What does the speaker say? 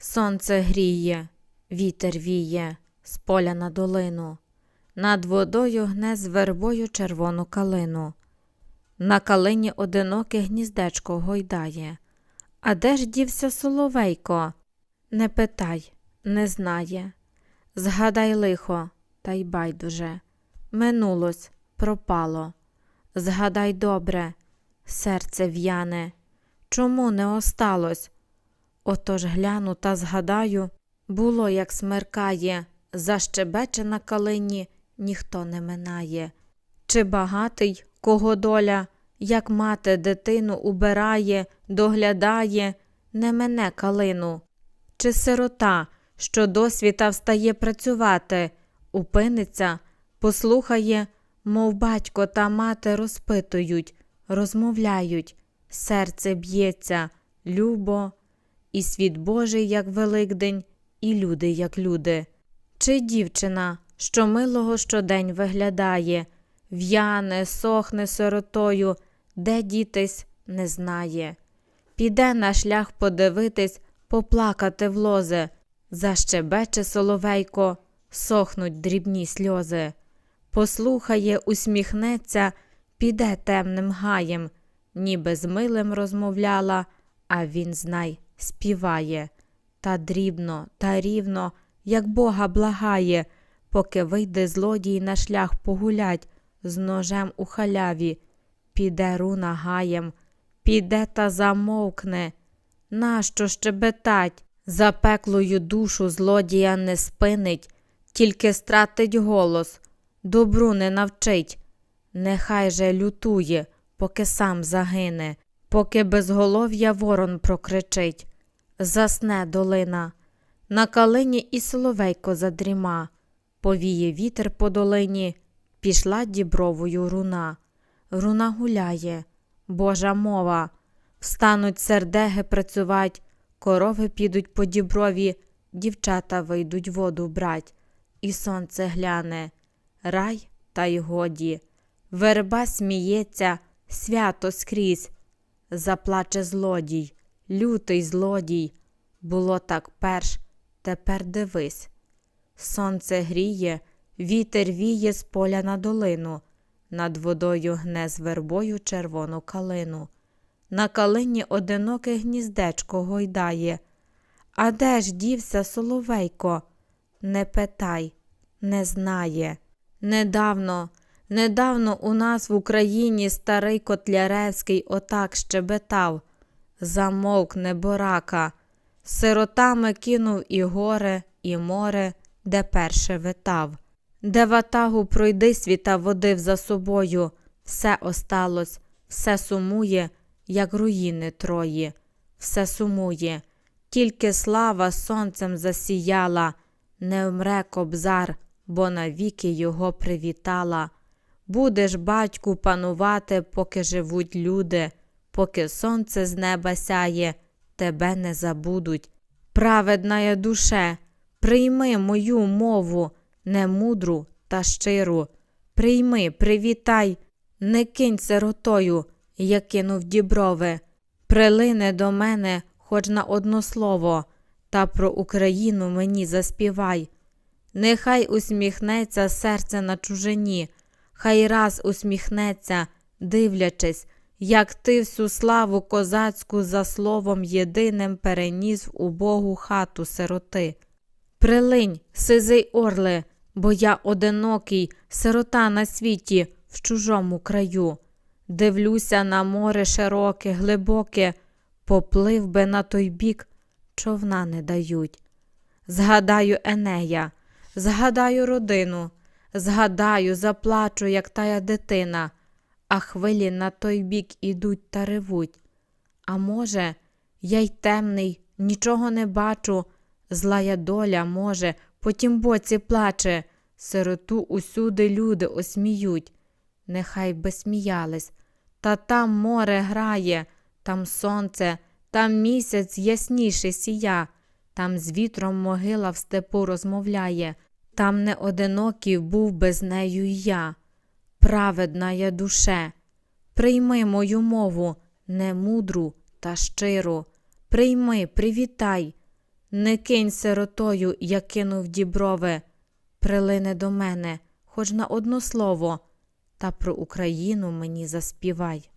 Сонце гріє, вітер віє з поля на долину. Над водою гне з вербою червону калину. На калині одиноке гніздечко гойдає. А де ж дівся соловейко? Не питай, не знає. Згадай лихо, та й байдуже. Минулось, пропало. Згадай добре, серце в'яне. Чому не осталось? Отож гляну та згадаю, було, як смеркає, защебече на калині ніхто не минає. Чи багатий, кого доля, як мати дитину убирає, доглядає, не мене калину. Чи сирота, що досвіта встає працювати, упиниться, послухає, мов батько та мати розпитують, розмовляють, серце б'ється, любо, і світ Божий, як Великдень, і люди, як люди. Чи дівчина, що милого щодень виглядає, в'яне, сохне сиротою, де дітись не знає. Піде на шлях подивитись, поплакати в лозе, защебече соловейко, сохнуть дрібні сльози. Послухає, усміхнеться, піде темним гаєм, ніби з милим розмовляла, а він, знай, співає. Та дрібно, та рівно, як Бога благає, поки вийде злодій на шлях погулять з ножем у халяві, піде руна гаєм, піде та замовкне. Нащо щебетать? Запеклою душу злодія не спинить, тільки стратить голос, добру не навчить. Нехай же лютує, поки сам загине, поки безголов'я ворон прокричить. Засне долина, на калині і соловейко задріма, повіє вітер по долині, пішла дібровою руна. Руна гуляє, Божа мова, встануть сердеги працювать, корови підуть по діброві, дівчата вийдуть воду брать, і сонце гляне, рай та й годі, верба сміється, свято скрізь, заплаче злодій, лютий злодій. Було так перш, тепер дивись. Сонце гріє, вітер віє з поля на долину, над водою гне з вербою червону калину. На калині одиноке гніздечко гойдає. А де ж дівся соловейко? Не питай, не знає. Недавно, недавно у нас в Україні старий Котляревський отак щебетав. Замовк неборака, сиротами кинув і горе, і море, де перше витав. Де ватагу пройди світа водив за собою, все осталось, все сумує, як руїни трої, все сумує, тільки слава сонцем засіяла, не вмре кобзар, бо навіки його привітала. Будеш, батьку, панувати, поки живуть люди, поки сонце з неба сяє, тебе не забудуть. Праведна душе, прийми мою мову, не мудру та щиру. Прийми, привітай, не кинь сиротою, я кинув діброви. Прилине до мене хоч на одно слово, та про Україну мені заспівай. Нехай усміхнеться серце на чужині, хай раз усміхнеться, дивлячись, як ти всю славу козацьку за словом єдиним переніс в убогу хату сироти. Прилинь, сизий орле, бо я одинокий, сирота на світі, в чужому краю. Дивлюся на море широке, глибоке, поплив би на той бік, човна не дають. Згадаю Енея, згадаю родину, згадаю, заплачу, як тая дитина, а хвилі на той бік ідуть та ревуть. А може, я й темний, нічого не бачу, злая доля, може, по тім боці плаче, сироту усюди люди осміють. Нехай би сміялись, та там море грає, там сонце, там місяць ясніше сія, там з вітром могила в степу розмовляє, там не одинокий був би з нею я. Праведна я душе, прийми мою мову, не мудру та щиру, прийми, привітай, Не кинь сиротою, як кинув діброви, прилине до мене, хоч на одно слово, та про Україну мені заспівай.